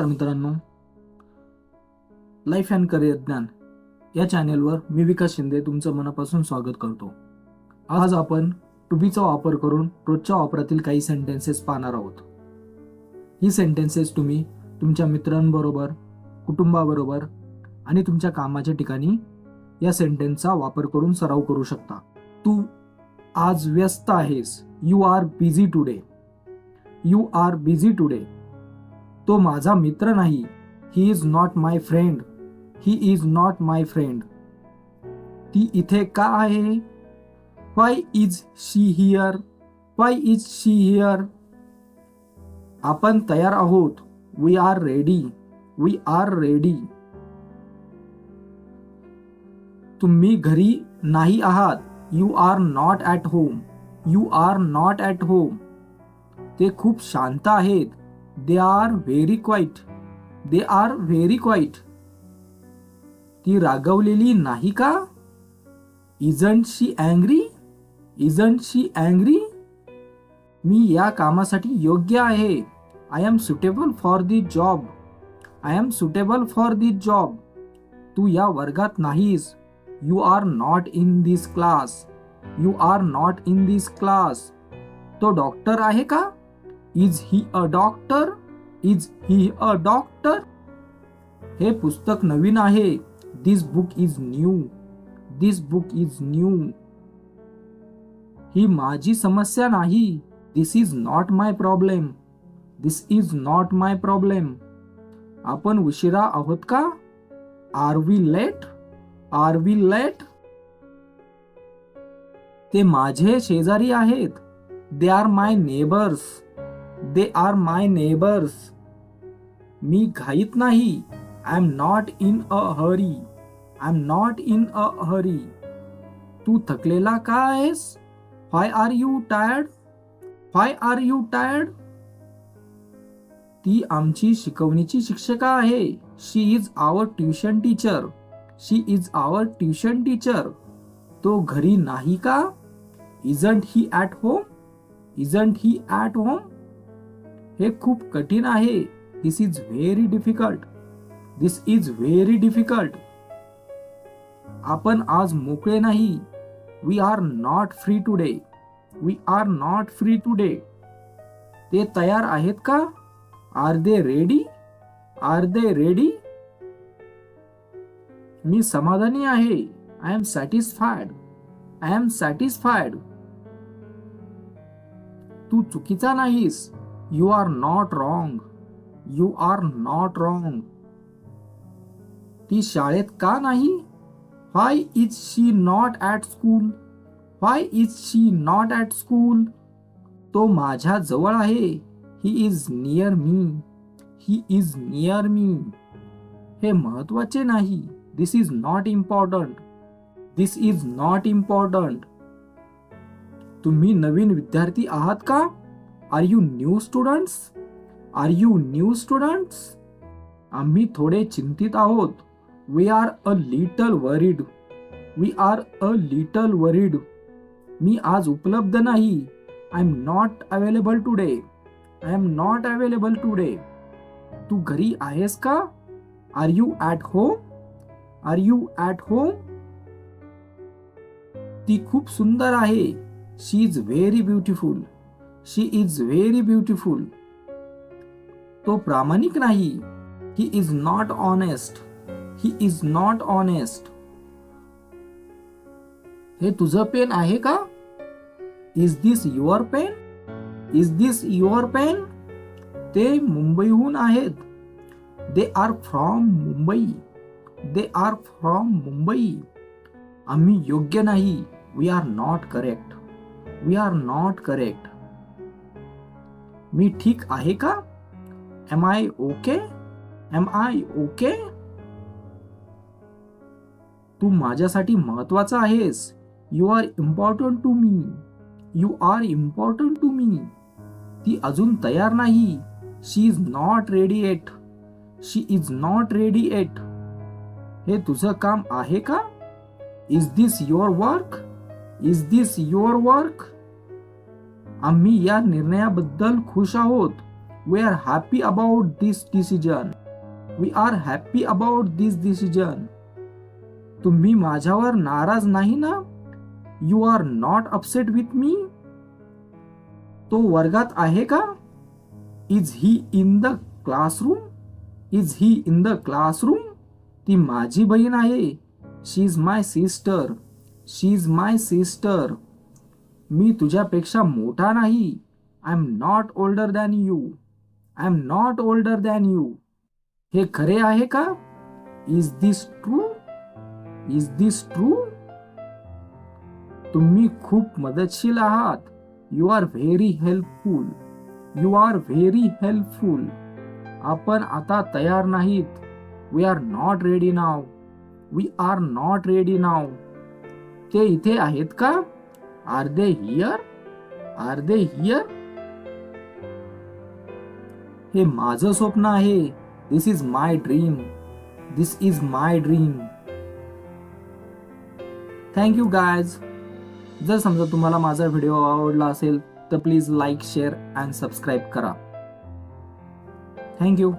नमस्कार मित्रांनो. Life and career ज्ञान या चॅनेलवर मी विकास शिंदे तुमचं मनापासून स्वागत करतो. आज आपण टुबीचा वापर करून रोजच्या वापरातील काही सेंटेन्सेस पाहणार आहोत. ही सेंटेन्सेस तुम्ही तुमच्या मित्रांबरोबर कुटुंबाबरोबर आणि तुमच्या कामाच्या ठिकाणी या सेंटेन्सचा वापर करून सराव करू शकता. तू आज व्यस्त आहेस. You are busy today you are busy today तो माझा मित्र नाही. He is not my friend he is not my friend ती इथे का आहे? Why is she here why is she here आपण तयार आहोत. We are ready we are ready तुम्ही घरी नाही आहात. You are not at home you are not at home ते खूप शांत आहेत. They are very quiet they are very quiet ती रागवलेली नाही का? Isn't she angry isn't she angry मी या कामासाठी योग्य आहे. I am suitable for the job I am suitable for the job तू या वर्गात नाहीस. You are not in this class you are not in this class तो डॉक्टर आहे का? Is he a doctor is he a doctor हे पुस्तक नवीन आहे. This book is new this book is new ही माझी समस्या नाही. This is not my problem this is not my problem आपण उशिरा आहोत का? Are we late are we late ते माझे शेजारी आहेत. They are my neighbours they are my neighbours मी घाईत नाही. I am not in a hurry I am not in a hurry तू थकलेला का आहेस why are you tired why are you tired ती आमची शिकवणीची शिक्षिका आहे. She is our tuition teacher she is our tuition teacher तो घरी नाही का? Isn't he at home isn't he at home हे खूप कठीण आहे. This is very difficult this is very difficult आपण आज मोकळे नाही. We are not free today we are not free today ते तयार आहेत का? Are they ready are they ready मी समाधानी आहे. I am satisfied I am satisfied तू चुकीचा नाहीस. You are not wrong you are not wrong ती शाळेत का नाही? Why is she not at school why is she not at school तो माझ्या जवळ आहे. He is near me he is near me हे महत्त्वाचे नाही. This is not important this is not important तुम्ही नवीन विद्यार्थी आहात का? Are you new students are you new students आम्ही थोडे चिंतित आहोत. We are a little worried we are a little worried मी आज उपलब्ध नाही. I am not available today I am not available today तू घरी आहेस का? Are you at home are you at home ती खूप सुंदर आहे. She is very beautiful she is very beautiful तो प्रामाणिक नाही he is not honest he is not honest हे तुझं पेन आहे का? Is this your pen is this your pen ते मुंबईहून आहेत. They are from Mumbai. They are from Mumbai. आम्ही योग्य नाही. We are not correct we are not correct मी ठीक आहे का? Am I okay am I okay तू माझ्यासाठी महत्त्वाचा आहेस. You are important to me you are important to me ती अजून तयार नाही. She is not ready yet she is not ready yet हे तुझं काम आहे का? Is this your work is this your work आम्ही या निर्णयाबद्दल खुश आहोत. We are happy about this decision we are happy about this decision तुम्ही माझ्यावर नाराज नाही ना? You are not upset with me तो वर्गात आहे का? Is he in the classroom is he in the classroom ती माझी बहीण आहे. She is my sister she is my sister मी तुझ्यापेक्षा मोठा नाही. I am not older than you I am not older than you हे खरे आहे का? Is this true is this true तुम्ही खूप मदतशील आहात. You are very helpful you are very helpful आपण आता तयार नाहीत. We are not ready now we are not ready now ते इथे आहेत का? Are they here are they here हे माझं स्वप्न आहे. This is my dream this is my dream thank you guys जर समजा तुम्हाला माझा व्हिडिओ आवडला असेल तर please like share and subscribe करा. Thank you